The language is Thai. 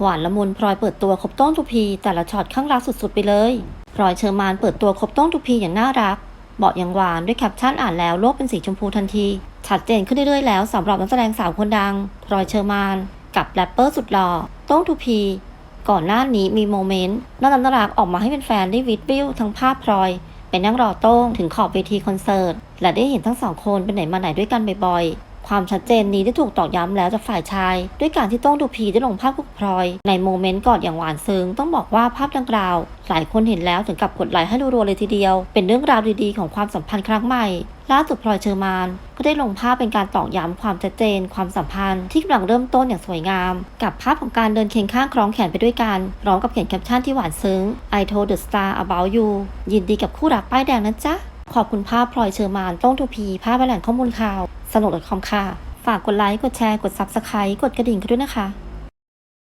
หวานละมุนพลอยเปิดตัวครบโต้งทุพี แต่ละช็อตข้างรักสุดๆไปเลยพลอยเชอร์มานเปิดตัวครบโต้งทุพีอย่างน่ารักบอกอย่างหวานด้วยแคปชั่นอ่านแล้วโลกเป็นสีชมพูทันที ชัดเจนขึ้นเรื่อยๆแล้วสำหรับนักแสดงสาวคนดังพลอยเชอร์มาน กับแรปเปอร์สุดหล่อโต้งทุพี ก่อนหน้านี้มีโมเมนต์น่ารักน่ารักออกมาให้เป็นแฟนได้วิดวิวทั้งภาพพลอยไปนั่งรอโต้งถึงขอบเวทีคอนเสิร์ต และได้เห็นทั้งสองคนไปไหนมาไหนด้วยกันบ่อย ความชัดเจนนี้ได้ถูกตอกย้ำแล้วจากฝ่ายชาย ด้วยการที่ต้องดูพีได้ลงภาพคู่กับพลอย ในโมเมนต์กอดอย่างหวานซึ้งต้องบอกว่าภาพดังกล่าว หลายคนเห็นแล้วถึงกับกดไลค์ให้รัวๆเลยทีเดียว เป็นเรื่องราวดีๆของความสัมพันธ์ครั้งใหม่ล่าสุดพลอยเชอร์มานก็ได้ลงภาพเป็นการตอกย้ำความชัดเจน ความสัมพันธ์ที่กำลังเริ่มต้นอย่างสวยงาม กับภาพของการเดินเคียงข้างคล้องแขนไปด้วยกันพร้อมกับเขียนแคปชั่นที่หวานซึ้ง I told the star about you ยินดีกับคู่รักป้ายแดงนะจ๊ะ ขอบคุณภาพพลอยเชอร์มานต้องทูพีภาพแหล่งข้อมูลข่าวสนุก .com ค่ะ ฝากกดไลค์ กดแชร์ กด Subscribe กดกระดิ่งกันด้วยนะคะ